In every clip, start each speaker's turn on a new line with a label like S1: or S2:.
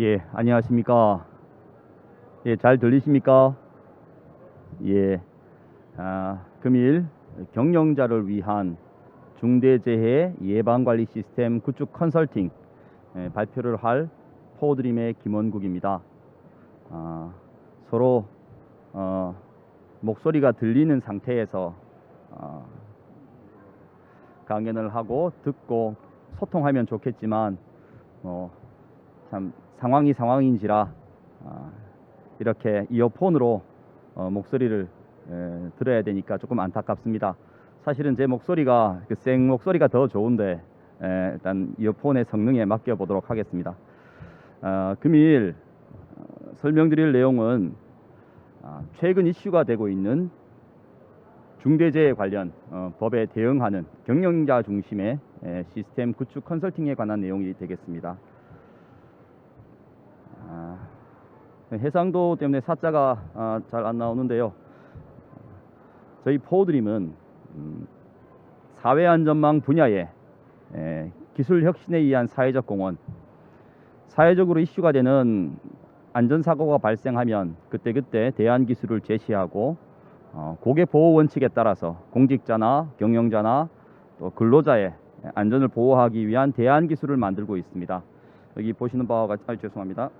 S1: 예, 안녕하십니까. 예, 잘 들리십니까? 예, 아, 금일 경영자를 위한 중대재해 예방관리 시스템 구축 컨설팅 예, 발표를 할 포드림의 김원국입니다. 아, 서로 어, 목소리가 들리는 상태에서 어, 강연을 하고 듣고 소통하면 좋겠지만 어, 참 상황이 상황인지라 아, 이렇게 이어폰으로 어, 목소리를 에, 들어야 되니까 조금 안타깝습니다. 사실은 제 목소리가 그 생 목소리가 더 좋은데 에, 일단 이어폰의 성능에 맡겨 보도록 하겠습니다. 아, 금일 어, 설명드릴 내용은 아, 최근 이슈가 되고 있는 중대재해 관련 어, 법에 대응하는 경영자 중심의 에, 시스템 구축 컨설팅에 관한 내용이 되겠습니다. 아, 해상도 때문에 사자가 아, 잘안 나오는데요. 저희 포드림은 음, 사회 안전망 분야의 에, 기술 혁신에 의한 사회적 공헌, 사회적으로 이슈가 되는 안전사고가 발생하면 그때그때 대안 기술을 제시하고 어, 고객 보호 원칙에 따라서 공직자나 경영자나 또 근로자의 안전을 보호하기 위한 대안 기술을 만들고 있습니다. 여기 보시는 바와 같이 아, 죄송합니다.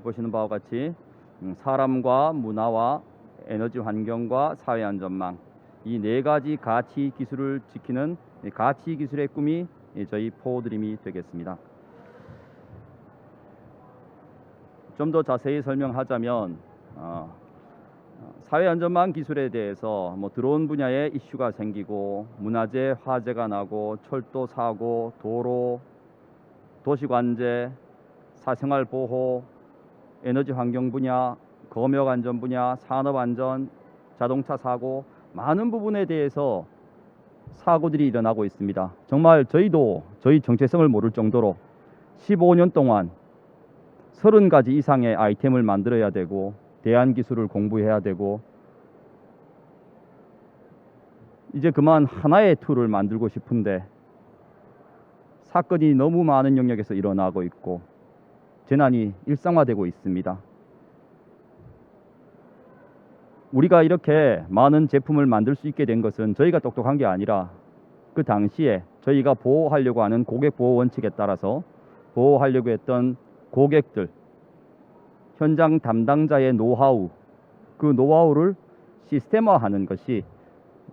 S1: 보시는 바와 같이 음, 사람과 문화와 에너지 환경과 사회 안전망 이 네 가지 가치 기술을 지키는 이 가치 기술의 꿈이 이 저희 포드림이 되겠습니다. 좀 더 자세히 설명하자면 어, 사회 안전망 기술에 대해서 뭐 드론 분야에 이슈가 생기고 문화재 화재가 나고 철도 사고, 도로, 도시 관제, 사생활 보호, 에너지 환경 분야, 검역 안전 분야, 산업 안전, 자동차 사고 많은 부분에 대해서 사고들이 일어나고 있습니다. 정말 저희도 저희 정체성을 모를 정도로 15년 동안 30가지 이상의 아이템을 만들어야 되고 대안 기술을 공부해야 되고 이제 그만 하나의 툴을 만들고 싶은데 사건이 너무 많은 영역에서 일어나고 있고 재난이 일상화되고 있습니다. 우리가 이렇게 많은 제품을 만들 수 있게 된 것은 저희가 똑똑한 게 아니라 그 당시에 저희가 보호하려고 하는 고객 보호 원칙에 따라서 보호하려고 했던 고객들, 현장 담당자의 노하우, 그 노하우를 시스템화하는 것이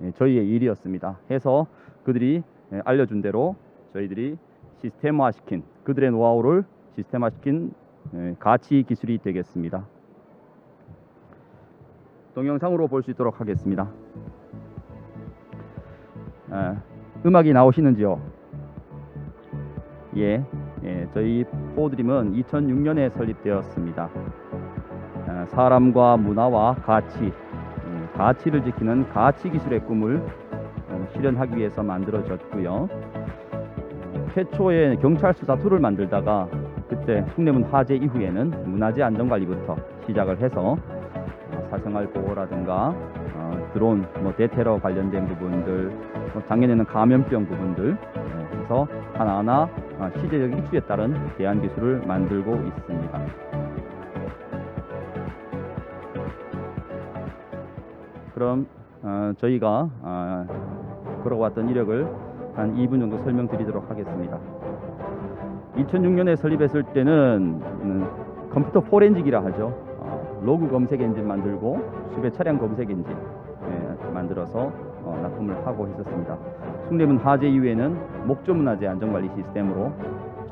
S1: 예, 저희의 일이었습니다. 해서 그들이 예, 알려준 대로 저희들이 시스템화시킨 그들의 노하우를 시스템화시킨 예, 가치 기술이 되겠습니다. 동영상으로 볼 수 있도록 하겠습니다. 아, 음악이 나오시는지요? 예, 예, 저희 포드림은 2006년에 설립되었습니다. 아, 사람과 문화와 가치, 예, 가치를 지키는 가치 기술의 꿈을 어, 실현하기 위해서 만들어졌고요. 최초의 경찰 수사 툴을 만들다가 그 때 흉내문 화재 이후에는 문화재 안전관리부터 시작을 해서 어, 사생활 보호라든가 어, 드론, 뭐 대테러 관련된 부분들, 뭐 작년에는 감염병 부분들 예, 해서 하나하나 어, 시대적 이슈에 따른 대안 기술을 만들고 있습니다. 그럼 어, 저희가 어, 걸어왔던 이력을 한 2분 정도 설명드리도록 하겠습니다. 2006년에 설립했을 때는 음, 컴퓨터 포렌직이라 하죠. 어, 로그 검색 엔진 만들고 수배 차량 검색 엔진 예, 만들어서 어, 납품을 하고 있었습니다. 숭례문 화재 이후에는 목조 문화재 안전관리 시스템으로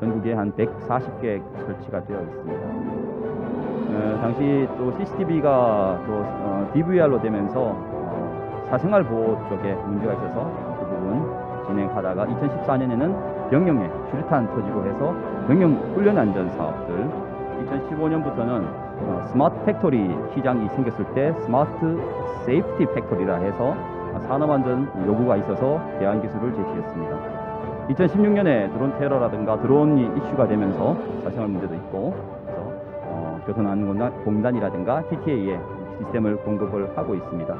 S1: 전국에 한 140개 설치가 되어 있습니다. 어, 당시 또 CCTV가 또 어, DVR로 되면서 어, 사생활 보호 쪽에 문제가 있어서 그 부분 진행하다가 2014년에는 병영에 수류탄 터지고 해서 병영 훈련 안전 사업들 2015년부터는 어, 스마트 팩토리 시장이 생겼을 때 스마트 세이프티 팩토리라 해서 산업안전 요구가 있어서 대안 기술을 제시했습니다. 2016년에 드론 테러라든가 드론이 이슈가 되면서 사생활 문제도 있고 그래서 어, 교통안전공단이라든가 TTA에 시스템을 공급을 하고 있습니다.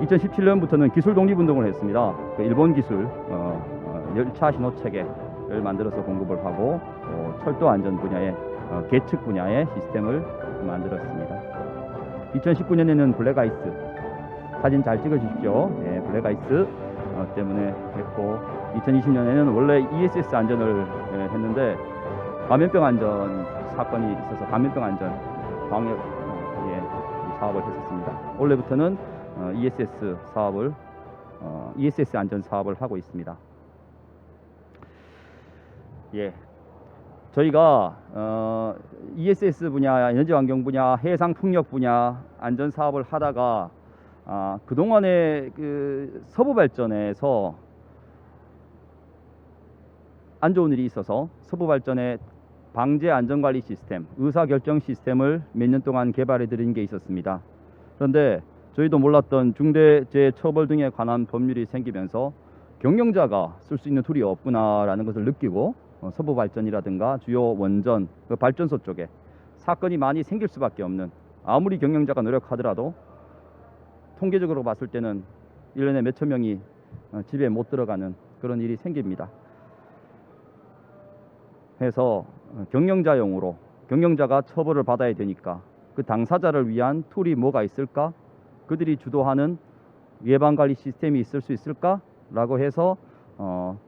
S1: 2017년부터는 기술 독립운동을 했습니다. 그 일본 기술 어, 어, 열차 신호 체계를 만들어서 공급을 하고 어, 철도 안전 분야에 어, 계측 분야의 시스템을 만들었습니다. 2019년에는 블랙아이스 사진 잘 찍어주십시오. 예, 블랙아이스 어, 때문에 했고 2020년에는 원래 ESS 안전을 예, 했는데 감염병 안전 사건이 있어서 감염병 안전 방역 어, 예, 이 사업을 했었습니다. 올해부터는 어, ESS 사업을 어, ESS 안전 사업을 하고 있습니다. 예, 저희가 어, ESS 분야, 에너지 환경 분야, 해상 풍력 분야 안전 사업을 하다가 아, 그동안에 그 서부 발전에서 안 좋은 일이 있어서 서부 발전의 방제 안전 관리 시스템, 의사 결정 시스템을 몇 년 동안 개발해 드린 게 있었습니다. 그런데 저희도 몰랐던 중대재해 처벌 등에 관한 법률이 생기면서 경영자가 쓸 수 있는 툴이 없구나라는 것을 느끼고 어, 서부 발전이라든가 주요 원전 그 발전소 쪽에 사건이 많이 생길 수밖에 없는 아무리 경영자가 노력하더라도 통계적으로 봤을 때는 1년에 몇천 명이 어, 집에 못 들어가는 그런 일이 생깁니다. 해서 어, 경영자용으로 경영자가 처벌을 받아야 되니까 그 당사자를 위한 툴이 뭐가 있을까? 그들이 주도하는 예방 관리 시스템이 있을 수 있을까?라고 해서 어,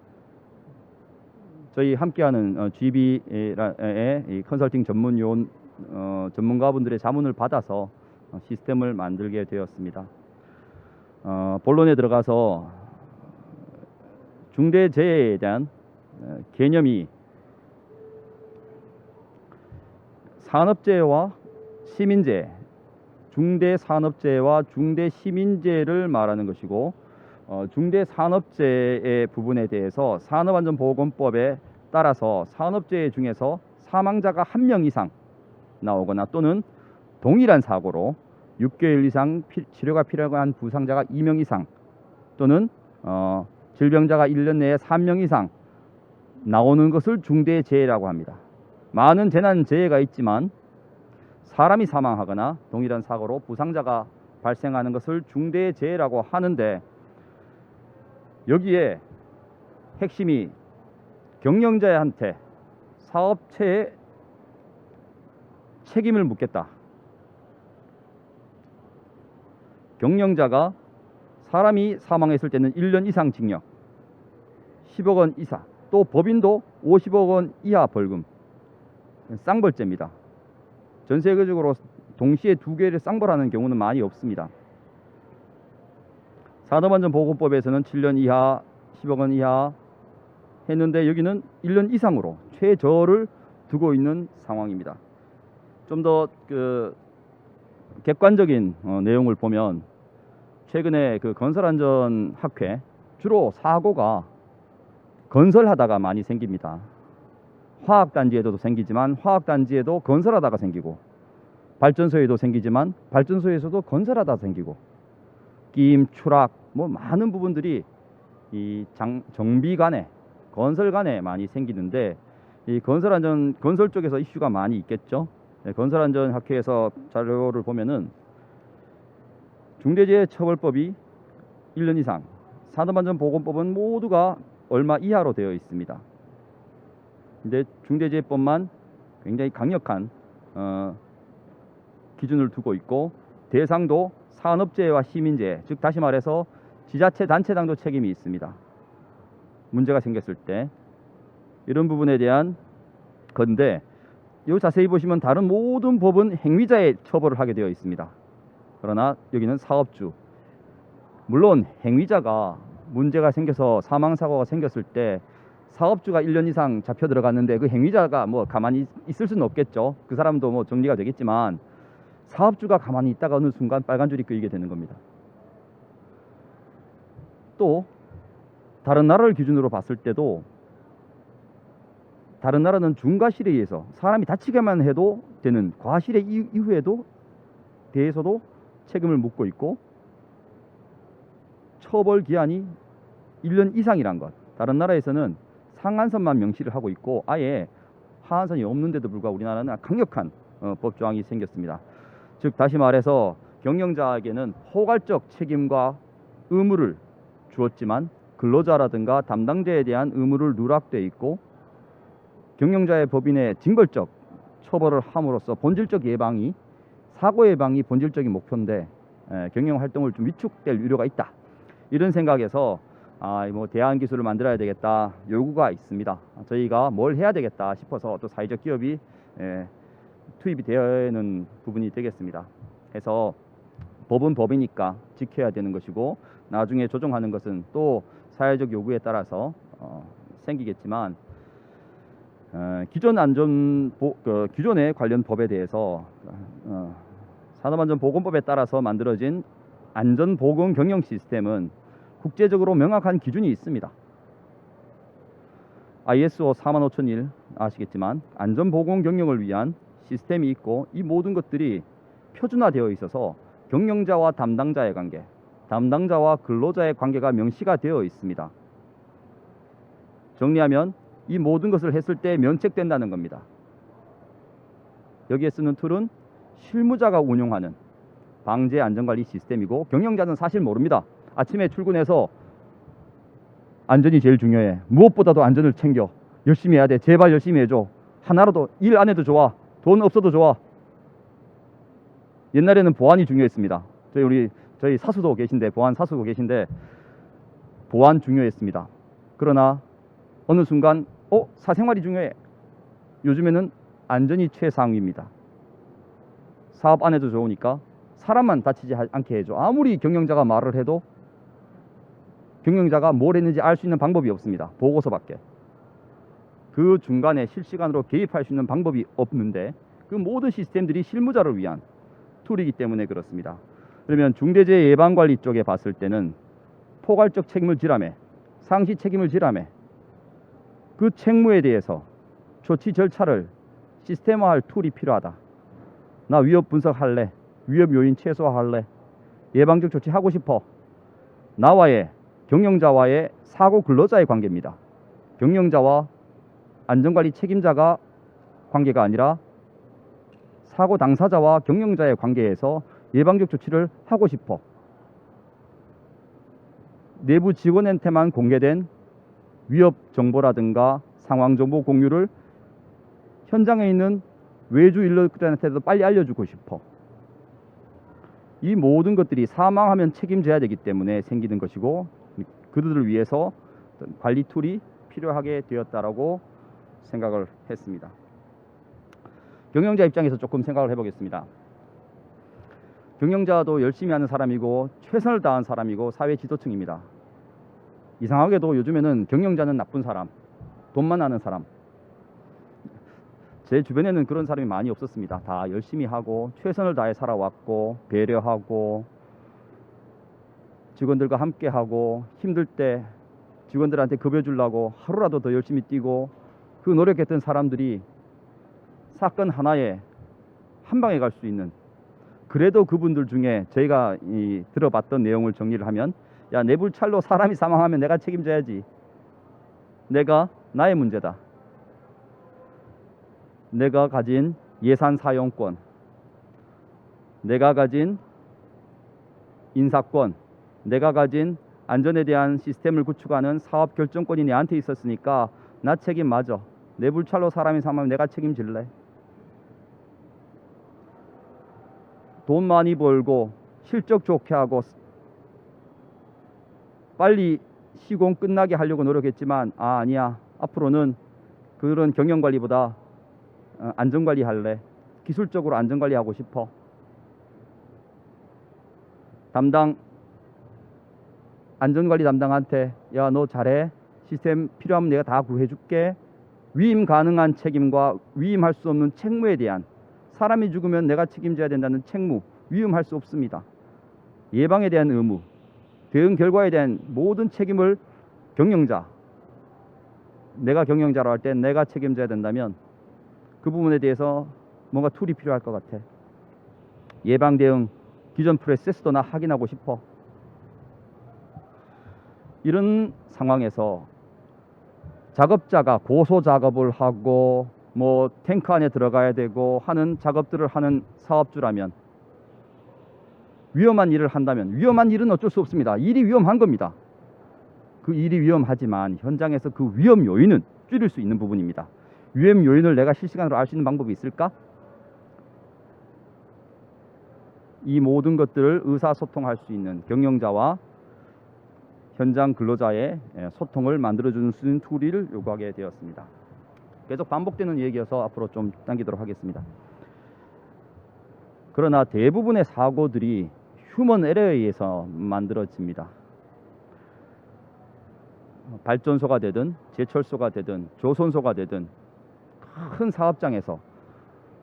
S1: 저희 함께하는 어, GB의 이 컨설팅 전문 요원 어, 전문가분들의 자문을 받아서 어, 시스템을 만들게 되었습니다. 어, 본론에 들어가서 중대재해에 대한 어, 개념이 산업재해와 시민재해, 중대 산업재해와 중대 시민재해를 말하는 것이고 어, 중대 산업재해 부분에 대해서 산업안전보건법에 따라서 산업재해 중에서 사망자가 한 명 이상 나오거나 또는 동일한 사고로 6개월 이상 피- 치료가 필요한 부상자가 2명 이상 또는 어, 질병자가 1년 내에 3명 이상 나오는 것을 중대재해라고 합니다. 많은 재난 재해가 있지만 사람이 사망하거나 동일한 사고로 부상자가 발생하는 것을 중대재해라고 하는데 여기에 핵심이 경영자한테 사업체에 책임을 묻겠다. 경영자가 사람이 사망했을 때는 1년 이상 징역, 10억 원 이하, 또 법인도 50억 원 이하 벌금, 쌍벌죄입니다. 전 세계적으로 동시에 두 개를 쌍벌하는 경우는 많이 없습니다. 산업안전보건법에서는 7년 이하, 10억 원 이하 했는데 여기는 1년 이상으로 최저를 두고 있는 상황입니다. 좀 더 그 객관적인 어, 내용을 보면 최근에 그 건설안전학회 주로 사고가 건설하다가 많이 생깁니다. 화학단지에도 생기지만 화학단지에도 건설하다가 생기고 발전소에도 생기지만 발전소에서도 건설하다 생기고 끼임, 추락 뭐 많은 부분들이 이 장, 정비 간에 건설 간에 많이 생기는데 이 건설 안전 건설 쪽에서 이슈가 많이 있겠죠. 네, 건설 안전 학회에서 자료를 보면은 중대재해처벌법이 1년 이상, 산업안전보건법은 모두가 얼마 이하로 되어 있습니다. 근데 중대재해법만 굉장히 강력한 어, 기준을 두고 있고 대상도 산업재해와 시민재해, 즉 다시 말해서 지자체 단체당도 책임이 있습니다. 문제가 생겼을 때 이런 부분에 대한 건데 요 자세히 보시면 다른 모든 법은 행위자의 처벌을 하게 되어 있습니다. 그러나 여기는 사업주. 물론 행위자가 문제가 생겨서 사망 사고가 생겼을 때 사업주가 1년 이상 잡혀 들어갔는데 그 행위자가 뭐 가만히 있을 수는 없겠죠. 그 사람도 뭐 정리가 되겠지만 사업주가 가만히 있다가 어느 순간 빨간 줄이 끄이게 되는 겁니다. 또 다른 나라를 기준으로 봤을 때도 다른 나라는 중과실에 의해서 사람이 다치게만 해도 되는 과실의 이- 이후에도 대해서도 책임을 묻고 있고 처벌 기한이 1년 이상이란 것. 다른 나라에서는 상한선만 명시를 하고 있고 아예 하한선이 없는데도 불구하고 우리나라는 강력한 어, 법 조항이 생겼습니다. 즉 다시 말해서 경영자에게는 포괄적 책임과 의무를 주었지만 근로자라든가 담당자에 대한 의무를 누락돼 있고 경영자의 법인의 징벌적 처벌을 함으로써 본질적 예방이 사고 예방이 본질적인 목표인데 에, 경영 활동을 좀 위축될 우려가 있다. 이런 생각에서 아, 뭐 대안 기술을 만들어야 되겠다 요구가 있습니다. 저희가 뭘 해야 되겠다 싶어서 또 사회적 기업이 에, 투입이 되는 부분이 되겠습니다. 해서 법은 법이니까 지켜야 되는 것이고 나중에 조정하는 것은 또 사회적 요구에 따라서 어, 생기겠지만 어, 기존 안전 보, 그, 기존의 관련 법에 대해서 어, 산업안전보건법에 따라서 만들어진 안전보건 경영 시스템은 국제적으로 명확한 기준이 있습니다. ISO 45001 아시겠지만 안전보건 경영을 위한 시스템이 있고 이 모든 것들이 표준화되어 있어서 경영자와 담당자의 관계, 담당자와 근로자의 관계가 명시가 되어 있습니다. 정리하면 이 모든 것을 했을 때 면책된다는 겁니다. 여기에 쓰는 툴은 실무자가 운영하는 방제 안전관리 시스템이고 경영자는 사실 모릅니다. 아침에 출근해서 안전이 제일 중요해. 무엇보다도 안전을 챙겨. 열심히 해야 돼. 제발 열심히 해줘. 하나라도 일 안 해도 좋아. 돈 없어도 좋아. 옛날에는 보안이 중요했습니다. 저희 우리 저희 사수도 계신데 보안 사수도 계신데 보안 중요했습니다. 그러나 어느 순간 어 사생활이 중요해. 요즘에는 안전이 최상위입니다. 사업 안 해도 좋으니까 사람만 다치지 하- 않게 해줘. 아무리 경영자가 말을 해도 경영자가 뭘 했는지 알 수 있는 방법이 없습니다. 보고서밖에. 그 중간에 실시간으로 개입할 수 있는 방법이 없는데 그 모든 시스템들이 실무자를 위한 툴이기 때문에 그렇습니다. 그러면 중대재해 예방관리 쪽에 봤을 때는 포괄적 책임을 지람해 상시 책임을 지람해 그 책무에 대해서 조치 절차를 시스템화할 툴이 필요하다. 나 위협 분석할래. 위협 요인 최소화할래. 예방적 조치 하고 싶어. 나와의 경영자와의 사고 근로자의 관계입니다. 경영자와 안전관리 책임자가 관계가 아니라 사고 당사자와 경영자의 관계에서 예방적 조치를 하고 싶어. 내부 직원한테만 공개된 위협 정보라든가 상황 정보 공유를 현장에 있는 외주 인력들한테도 빨리 알려주고 싶어. 이 모든 것들이 사망하면 책임져야 되기 때문에 생기는 것이고 그들을 위해서 관리 툴이 필요하게 되었다라고 생각을 했습니다. 경영자 입장에서 조금 생각을 해보겠습니다. 경영자도 열심히 하는 사람이고 최선을 다한 사람이고 사회 지도층입니다. 이상하게도 요즘에는 경영자는 나쁜 사람, 돈만 아는 사람. 제 주변에는 그런 사람이 많이 없었습니다. 다 열심히 하고 최선을 다해 살아왔고 배려하고 직원들과 함께하고 힘들 때 직원들한테 급여 주려고 하루라도 더 열심히 뛰고 그 노력했던 사람들이 사건 하나에 한 방에 갈 수 있는 그래도 그분들 중에 저희가 이 들어봤던 내용을 정리를 하면 야 내불찰로 사람이 사망하면 내가 책임져야지. 내가 나의 문제다. 내가 가진 예산 사용권. 내가 가진 인사권 내가 가진 안전에 대한 시스템을 구축하는 사업 결정권이 내한테 있었으니까 나 책임 맞아. 내 불찰로 사람이 사망하면 내가 책임질래. 돈 많이 벌고 실적 좋게 하고 빨리 시공 끝나게 하려고 노력했지만 아 아니야. 앞으로는 그런 경영 관리보다 어, 안전 관리 할래. 기술적으로 안전 관리 하고 싶어. 담당 안전 관리 담당한테 야 너 잘해 시스템 필요하면 내가 다 구해줄게 위임 가능한 책임과 위임할 수 없는 책무에 대한 사람이 죽으면 내가 책임져야 된다는 책무 위임할 수 없습니다. 예방에 대한 의무, 대응 결과에 대한 모든 책임을 경영자, 내가 경영자로 할 때 내가 책임져야 된다면 그 부분에 대해서 뭔가 툴이 필요할 것 같아. 예방 대응 기존 프로세스도 나 확인하고 싶어. 이런 상황에서 작업자가 고소 작업을 하고 뭐 탱크 안에 들어가야 되고 하는 작업들을 하는 사업주라면 위험한 일을 한다면 위험한 일은 어쩔 수 없습니다. 일이 위험한 겁니다. 그 일이 위험하지만 현장에서 그 위험 요인은 줄일 수 있는 부분입니다. 위험 요인을 내가 실시간으로 알 수 있는 방법이 있을까? 이 모든 것들을 의사소통할 수 있는 경영자와 현장 근로자의 예, 소통을 만들어주는 수 있는 툴을 요구하게 되었습니다. 계속 반복되는 얘기여서 앞으로 좀 당기도록 하겠습니다. 그러나 대부분의 사고들이 휴먼 에러에 의해서 만들어집니다. 발전소가 되든 제철소가 되든 조선소가 되든 큰 사업장에서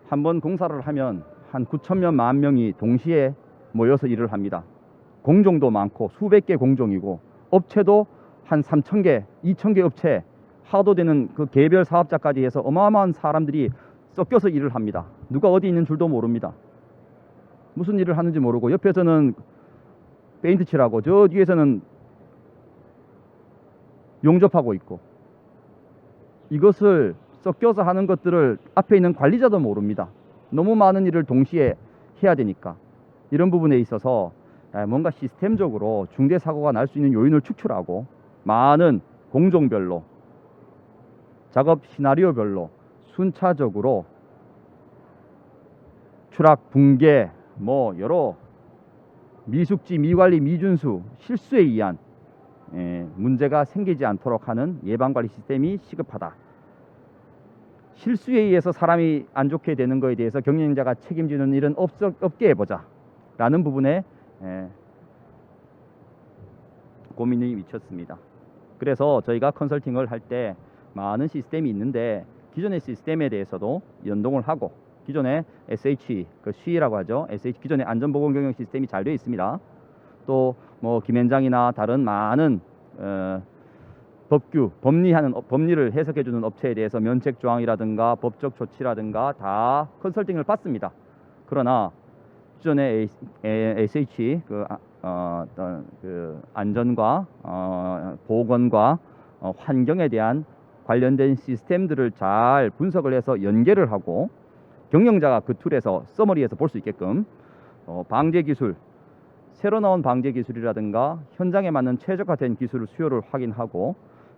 S1: 한 번 공사를 하면 한 9천 명, 만 명이 동시에 모여서 일을 합니다. 공종도 많고 수백 개 공종이고 업체도 한 3천 개, 2천 개 업체 하도 되는 그 개별 사업자까지 해서 어마어마한 사람들이 섞여서 일을 합니다. 누가 어디 있는 줄도 모릅니다. 무슨 일을 하는지 모르고 옆에서는 페인트 칠하고 저 뒤에서는 용접하고 있고 이것을 섞여서 하는 것들을 앞에 있는 관리자도 모릅니다. 너무 많은 일을 동시에 해야 되니까 이런 부분에 있어서 에, 뭔가 시스템적으로 중대 사고가 날 수 있는 요인을 추출하고 많은 공종별로 작업 시나리오별로 순차적으로 추락, 붕괴, 뭐 여러 미숙지, 미관리, 미준수, 실수에 의한 에, 문제가 생기지 않도록 하는 예방관리 시스템이 시급하다. 실수에 의해서 사람이 안 좋게 되는 것에 대해서 경영자가 책임지는 일은 없, 없게 해보자. 라는 부분에 에, 고민이 미쳤습니다. 그래서 저희가 컨설팅을 할 때 많은 시스템이 있는데 기존의 시스템에 대해서도 연동을 하고 기존의 SH 그 C라고 하죠. SH 기존의 안전보건 경영 시스템이 잘 되어 있습니다. 또 뭐 김현장이나 다른 많은 어, 법규, 법리하는 업- 법리를 해석해 주는 업체에 대해서 면책 조항이라든가 법적 조치라든가 다 컨설팅을 받습니다. 그러나 기존의 SH 그, 아- 어, 어떤 그 안전과 어, 보건과 어, 환경에 대한 관련된 시스템들을 잘 분석을 해서 연계를 하고 경영자가 그 툴에서 서머리에서 볼 수 있게끔 어, 방제 기술 새로 나온 방제 기술이라든가 현장에 맞는 최적화된 기술 수요를 확인하고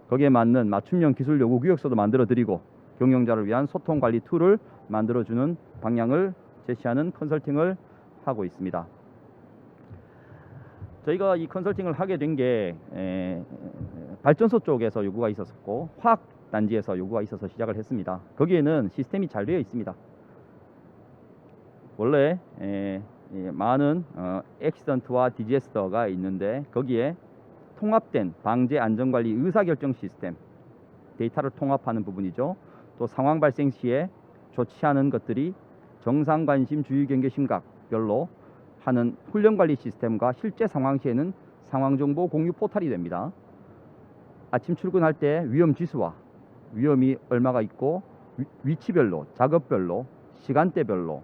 S1: 거기에 맞는 맞춤형 기술 요구 구역서도 만들어 드리고 경영자를 위한 소통 관리 툴을 만들어 주는 방향을 제시하는 컨설팅을 하고 있습니다. 저희가 이 컨설팅을 하게 된 게 발전소 쪽에서 요구가 있었고 화학 단지에서 요구가 있어서 시작을 했습니다. 거기에는 시스템이 잘 되어 있습니다. 원래 에, 이 많은 어, 액시던트와 디제스터가 있는데 거기에 통합된 방제 안전관리 의사결정 시스템 데이터를 통합하는 부분이죠. 또 상황 발생 시에 조치하는 것들이 정상 관심 주의 경계 심각 별로 하는 훈련 관리 시스템과 실제 상황 시에는 상황 정보 공유 포탈이 됩니다. 아침 출근할 때 위험 지수와 위험이 얼마가 있고 위- 위치별로 작업별로 시간대별로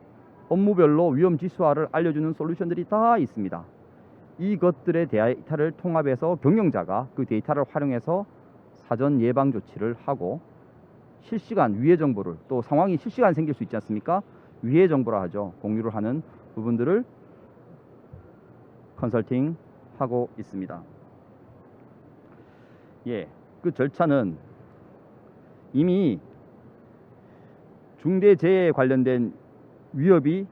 S1: 업무별로 위험 지수화를 알려주는 솔루션들이 다 있습니다. 이것들의 데이터를 통합해서 경영자가 그 데이터를 활용해서 사전 예방 조치를 하고 실시간 위해 정보를 또 상황이 실시간 생길 수 있지 않습니까? 위해 정보라 하죠. 공유를 하는 부분들을 컨설팅 하고 있습니다. 예, 그 절차는 이미 중대재해에 관련된 위협이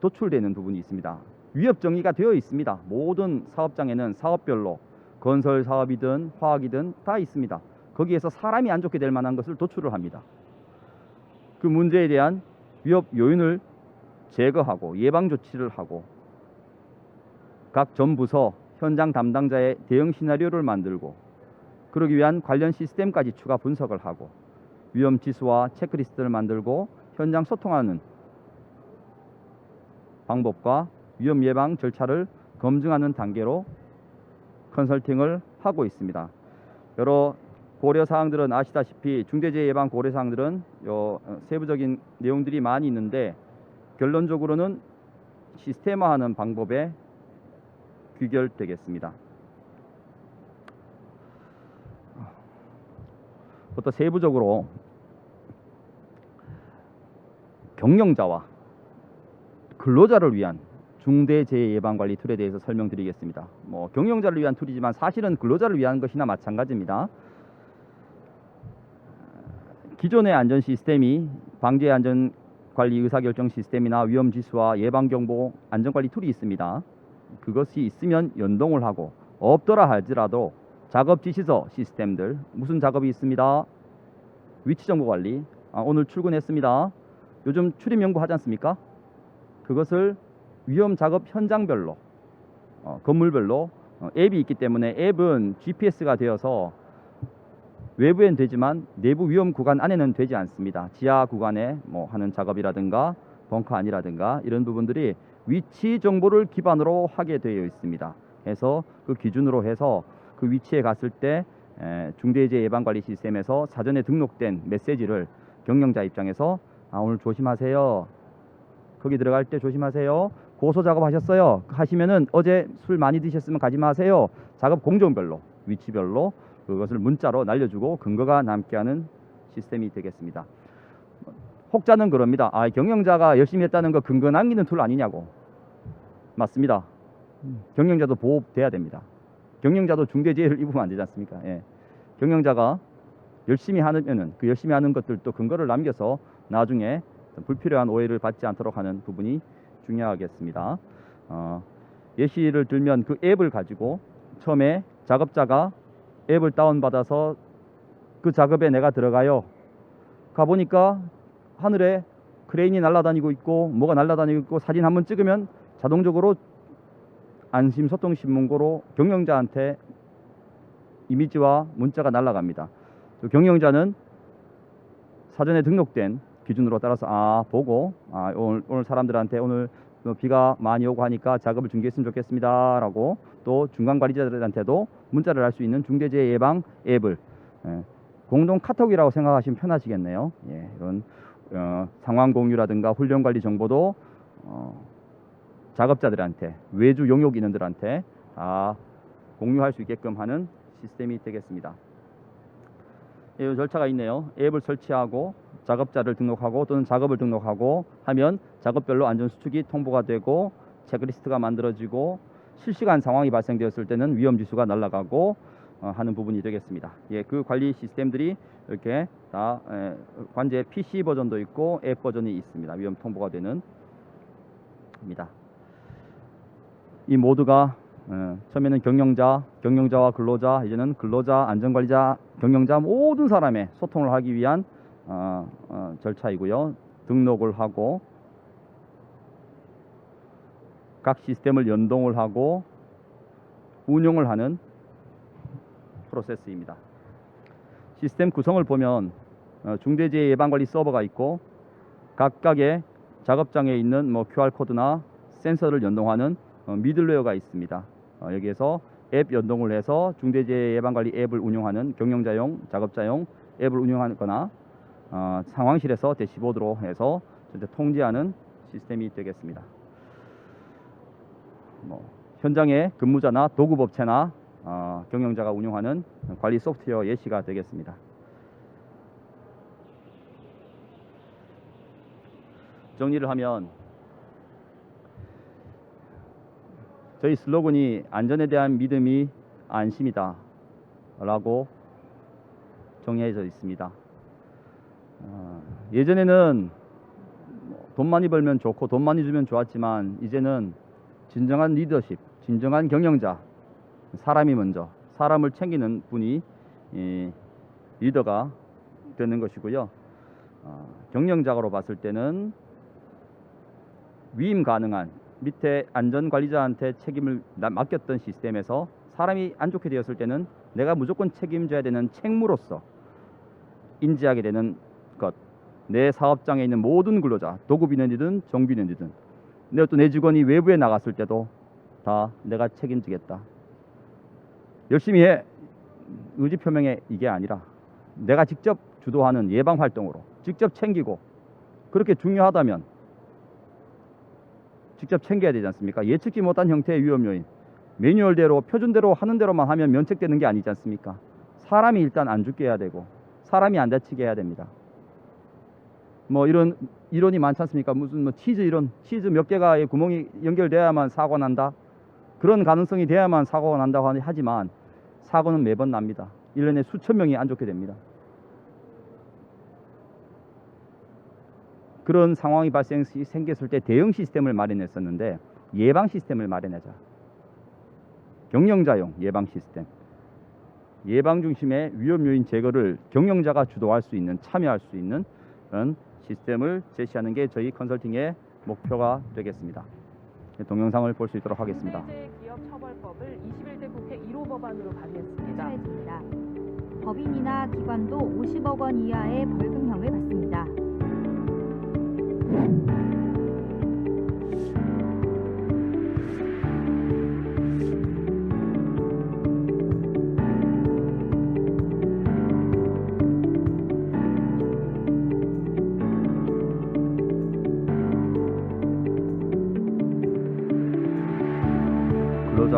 S1: 도출되는 부분이 있습니다. 위협 정의가 되어 있습니다. 모든 사업장에는 사업별로 건설 사업이든 화학이든 다 있습니다. 거기에서 사람이 안 좋게 될 만한 것을 도출을 합니다. 그 문제에 대한 위협 요인을 제거하고 예방 조치를 하고 각 전부서 현장 담당자의 대응 시나리오를 만들고 그러기 위한 관련 시스템까지 추가 분석을 하고 위험 지수와 체크리스트를 만들고 현장 소통하는 방법과 위험 예방 절차를 검증하는 단계로 컨설팅을 하고 있습니다. 여러 고려 사항들은 아시다시피 중대재해 예방 고려 사항들은 요 어, 세부적인 내용들이 많이 있는데 결론적으로는 시스템화하는 방법에 귀결되겠습니다. 부터 세부적으로 경영자와 근로자를 위한 중대재해 예방 관리 툴에 대해서 설명드리겠습니다. 뭐 경영자를 위한 툴이지만 사실은 근로자를 위한 것이나 마찬가지입니다. 기존의 안전 시스템이 방제 안전 관리 의사결정 시스템이나 위험 지수와 예방 경보 안전 관리 툴이 있습니다. 그것이 있으면 연동을 하고 없더라 할지라도 작업 지시서 시스템들 무슨 작업이 있습니다. 위치 정보 관리. 아, 오늘 출근했습니다. 요즘 출입 연구 하지 않습니까? 그것을 위험 작업 현장별로 어, 건물별로 어, 앱이 있기 때문에 앱은 GPS가 되어서 외부엔 되지만 내부 위험 구간 안에는 되지 않습니다. 지하 구간에 뭐 하는 작업이라든가 벙커 안이라든가 이런 부분들이 위치 정보를 기반으로 하게 되어 있습니다. 해서 그 기준으로 해서 그 위치에 갔을 때 에, 중대재해 예방관리 시스템에서 사전에 등록된 메시지를 경영자 입장에서 아 오늘 조심하세요. 거기 들어갈 때 조심하세요. 고소 작업 하셨어요. 하시면은 어제 술 많이 드셨으면 가지 마세요. 작업 공정별로 위치별로 그것을 문자로 날려주고 근거가 남게 하는 시스템이 되겠습니다. 혹자는 그럽니다. 아 경영자가 열심히 했다는 거 근거 남기는 툴 아니냐고. 맞습니다. 경영자도 보호돼야 됩니다. 경영자도 중대재해를 입으면 안 되지 않습니까? 예. 경영자가 열심히 하면은 그 열심히 하는 것들도 근거를 남겨서 나중에 불필요한 오해를 받지 않도록 하는 부분이 중요하겠습니다. 어, 예시를 들면 그 앱을 가지고 처음에 작업자가 앱을 다운받아서 그 작업에 내가 들어가요. 가보니까 하늘에 크레인이 날아다니고 있고 뭐가 날아다니고 있고 사진 한번 찍으면 자동적으로 안심 소통 신문고로 경영자한테 이미지와 문자가 날아갑니다. 그 경영자는 사전에 등록된 기준으로 따라서 아 보고 아 오늘, 오늘 사람들한테 오늘 뭐 비가 많이 오고 하니까 작업을 중개했으면 좋겠습니다 라고 또 중간 관리자들한테도 문자를 할 수 있는 중대재해 예방 앱을 예, 공동 카톡이라고 생각하시면 편하시겠네요. 예, 이런 어, 상황 공유라든가 훈련 관리 정보도 어, 작업자들한테 외주 용역 인원들한테 다 공유할 수 있게끔 하는 시스템이 되겠습니다. 이 절차가 있네요. 앱을 설치하고 작업자를 등록하고 또는 작업을 등록하고 하면 작업별로 안전 수축이 통보가 되고 체크리스트가 만들어지고 실시간 상황이 발생되었을 때는 위험 지수가 날아가고 어, 하는 부분이 되겠습니다. 예, 그 관리 시스템들이 이렇게 다 에, 관제 PC 버전도 있고 앱 버전이 있습니다. 위험 통보가 되는 입니다. 이 모두가 어, 처음에는 경영자, 경영자와 근로자, 이제는 근로자, 안전관리자, 경영자 모든 사람의 소통을 하기 위한 어, 어, 절차이고요. 등록을 하고 각 시스템을 연동을 하고 운용을 하는 프로세스입니다. 시스템 구성을 보면 어, 중대재해 예방관리 서버가 있고 각각의 작업장에 있는 뭐 QR 코드나 센서를 연동하는 어, 미들웨어가 있습니다. 어, 여기에서 앱 연동을 해서 중대재해 예방관리 앱을 운영하는 경영자용, 작업자용 앱을 운영하거나 어, 상황실에서 대시보드로 해서 전체 통제하는 시스템이 되겠습니다. 뭐, 현장의 근무자나 도구업체나 어, 경영자가 운영하는 관리 소프트웨어 예시가 되겠습니다. 정리를 하면 저희 슬로건이 안전에 대한 믿음이 안심이다 라고 정리해져 있습니다. 어, 예전에는 돈 많이 벌면 좋고 돈 많이 주면 좋았지만 이제는 진정한 리더십, 진정한 경영자, 사람이 먼저 사람을 챙기는 분이 이, 리더가 되는 것이고요. 어, 경영자로 봤을 때는 위임 가능한 밑에 안전관리자한테 책임을 나- 맡겼던 시스템에서 사람이 안 좋게 되었을 때는 내가 무조건 책임져야 되는 책무로서 인지하게 되는 것. 내 사업장에 있는 모든 근로자, 도급인원이든 정비인원이든 내또내 직원이 외부에 나갔을 때도 다 내가 책임지겠다. 열심히 해. 의지 표명에 이게 아니라 내가 직접 주도하는 예방 활동으로 직접 챙기고 그렇게 중요하다면 직접 챙겨야 되지 않습니까? 예측지 못한 형태의 위험 요인. 매뉴얼대로 표준대로 하는 대로만 하면 면책되는 게 아니지 않습니까? 사람이 일단 안 죽게 해야 되고 사람이 안 다치게 해야 됩니다. 뭐 이런 이론이 많지 않습니까? 무슨 뭐 치즈 이론, 치즈 몇 개가 구멍이 연결돼야만 사고 난다. 그런 가능성이 돼야만 사고가 난다고 하지만 사고는 매번 납니다. 1년에 수천 명이 안 좋게 됩니다. 그런 상황이 발생 생겼을 때 대응 시스템을 마련했었는데 예방 시스템을 마련하자. 경영자용 예방 시스템. 예방 중심의 위험 요인 제거를 경영자가 주도할 수 있는 참여할 수 있는 그런 시스템을 제시하는 게 저희 컨설팅의 목표가 되겠습니다. 동영상을 볼 수 있도록 하겠습니다.
S2: 중대재해 기업 처벌법을 21대 국회 1호 법안으로
S3: 발의했습니다. 법인이나 기관도 50억 원 이하의 벌금형을 받습니다.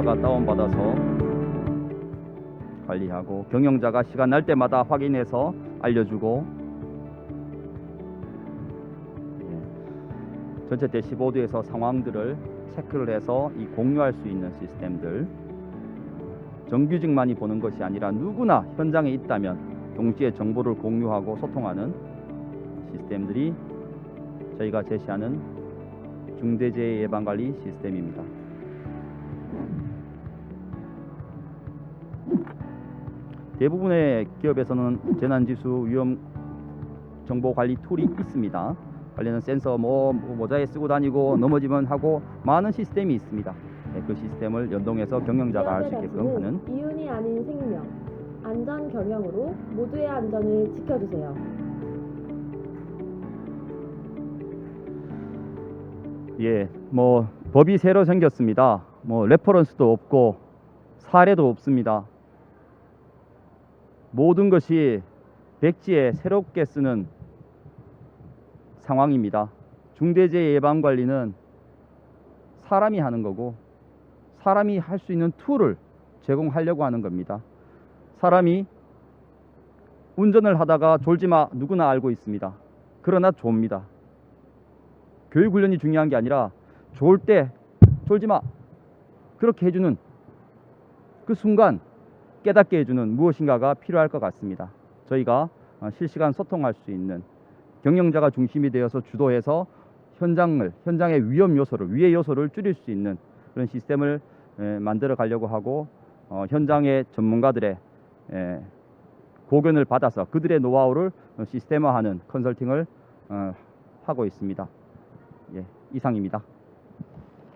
S1: 근로자가 다운받아서 관리하고 경영자가 시간 날 때마다 확인해서 알려주고 예. 전체 대시보드에서 상황들을 체크를 해서 이 공유할 수 있는 시스템들 정규직만이 보는 것이 아니라 누구나 현장에 있다면 동시에 정보를 공유하고 소통하는 시스템들이 저희가 제시하는 중대재해 예방관리 시스템입니다. 대부분의 기업에서는 재난지수 위험 정보 관리 툴이 있습니다. 관련한 센서 뭐 모자에 쓰고 다니고 넘어지면 하고 많은 시스템이 있습니다. 네, 그 시스템을 연동해서 경영자가 알 수 있게끔 하는
S4: 이윤이 아닌 생명, 안전 경영으로 모두의 안전을 지켜주세요.
S1: 예, 뭐 법이 새로 생겼습니다. 뭐 레퍼런스도 없고 사례도 없습니다. 모든 것이 백지에 새롭게 쓰는 상황입니다. 중대재해 예방 관리는 사람이 하는 거고 사람이 할 수 있는 툴을 제공하려고 하는 겁니다. 사람이 운전을 하다가 졸지마 누구나 알고 있습니다. 그러나 좁니다. 교육 훈련이 중요한 게 아니라 좋을 때 졸지 마 그렇게 해주는 그 순간 깨닫게 해주는 무엇인가가 필요할 것 같습니다. 저희가 어, 실시간 소통할 수 있는 경영자가 중심이 되어서 주도해서 현장을 현장의 위험 요소를 위해 요소를 줄일 수 있는 그런 시스템을 에, 만들어 가려고 하고 어, 현장의 전문가들의 에, 고견을 받아서 그들의 노하우를 어, 시스템화하는 컨설팅을 어, 하고 있습니다. 예, 이상입니다.